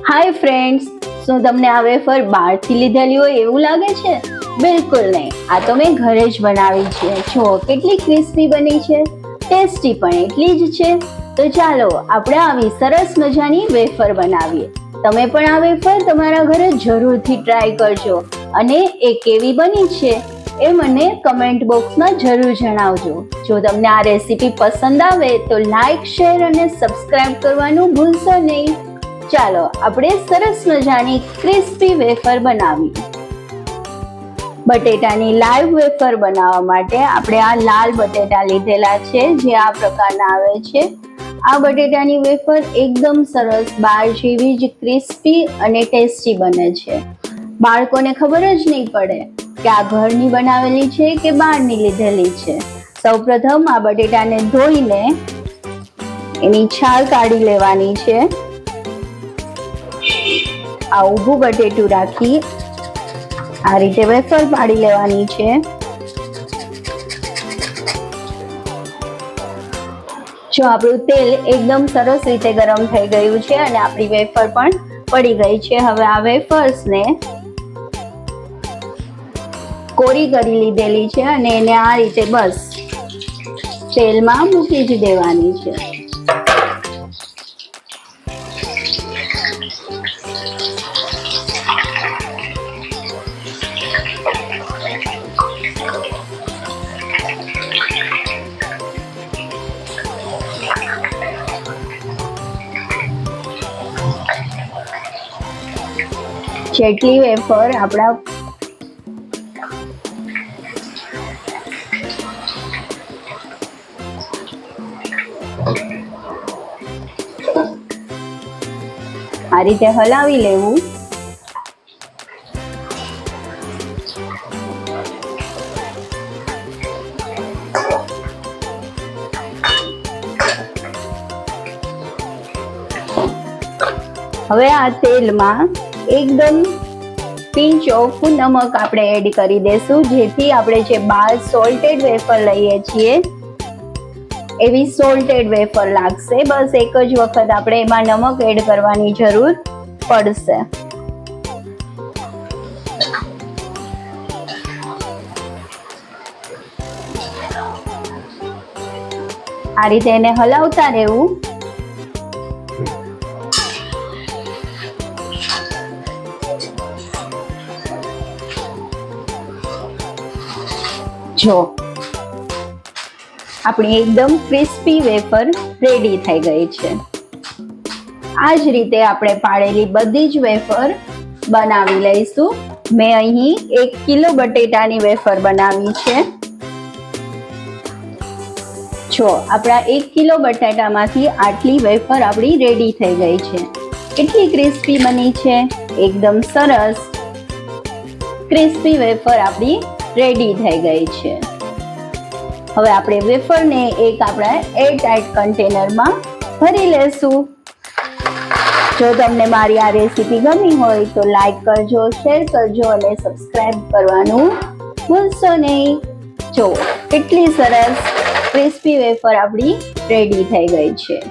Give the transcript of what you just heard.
Hi friends શું તમને આ વેફર બહારથી લીધેલી હોય એવું લાગે છે? બિલકુલ નહીં. આ તો મેં ઘરે જ બનાવી છે. જો, કેટલી ક્રિસ્પી બની છે. ટેસ્ટી પણ એટલી જ છે. તો ચાલો, આપણે આવી સરસ મજાની વેફર બનાવીએ. તમે પણ આ વેફર તમારા ઘરે જરૂરથી ટ્રાય કરજો. અને એ કેવી બની છે એ મને કમેન્ટ બોક્સમાં જરૂર જણાવજો. જો તમને આ રેસીપી પસંદ આવે તો લાઈક, શેર અને સબસ્ક્રાઇબ કરવાનું ભૂલશો નહીં. ચાલો આપણે સરસ મજાની ક્રિસ્પી વેફર બનાવીએ. બટેટાની લાઈવ વેફર બનાવવા માટે આપણે આ લાલ બટેટા લીધેલા છે, જે આ પ્રકારના આવે છે. આ બટેટાની વેફર એકદમ સરસ બાર જેવી જ ક્રિસ્પી અને ટેસ્ટી બને છે. બાળકોને ખબર જ નહીં પડે કે આ ઘરની બનાવેલી છે કે બહારની લીધેલી છે. સૌપ્રથમ આ બટેટાને ધોઈને એની છાલ કાઢી લેવાની છે. આ ઊભું બટેટું રાખી આ રીતે વેફર પાડી લેવાની છે. જો આપણું તેલ એકદમ સરસ રીતે ગરમ થઈ ગયું છે અને આપણી વેફર પણ પડી ગઈ છે, હવે આ વેફર્સને કોરી કરી લીધેલી છે અને એને આ રીતે બસ તેલમાં મૂકી જ દેવાની છે. જેટલી વેફર આપણા આ રીતે હલાવી લેવું. હવે આ તેલમાં એકદમ પિંચ ઓફ નમક આપણે એડ કરી દેશું, જેથી આપણે જે બાર સોલ્ટેડ વેફર લઈએ છીએ એવી સોલ્ટેડ વેફર લાગશે. બસ એક જ વખત આપણે એમાં નમક એડ કરવાની જરૂર પડશે. આ રીતે એને હલાવતા રહેવું. જો આપણી એકદમ ક્રિસ્પી વેફર રેડી થઈ ગઈ છે. આ જ રીતે આપણે પાડેલી બધી જ વેફર બનાવી લઈશું. મેં અહીં એક કિલો બટેટાની વેફર બનાવી છે. જો, આપણા એક કિલો બટાટામાંથી આટલી વેફર આપણી રેડી થઈ ગઈ છે. કેટલી ક્રિસ્પી બની છે? એકદમ સરસ. ક્રિસ્પી વેફર આપણી રેડી થઈ ગઈ છે. હવે આપણે વેફરને એક આપણા એર કન્ટેનરમાં ભરી લેશું. જો તમને મારી આ રેસીપી ગમી હોય તો લાઈક કરજો, શેર કરજો અને સબસ્ક્રાઈબ કરવાનું ભૂલશો નહીં. જો, કેટલી સરસ ક્રિસ્પી વેફર આપણી રેડી થઈ ગઈ છે.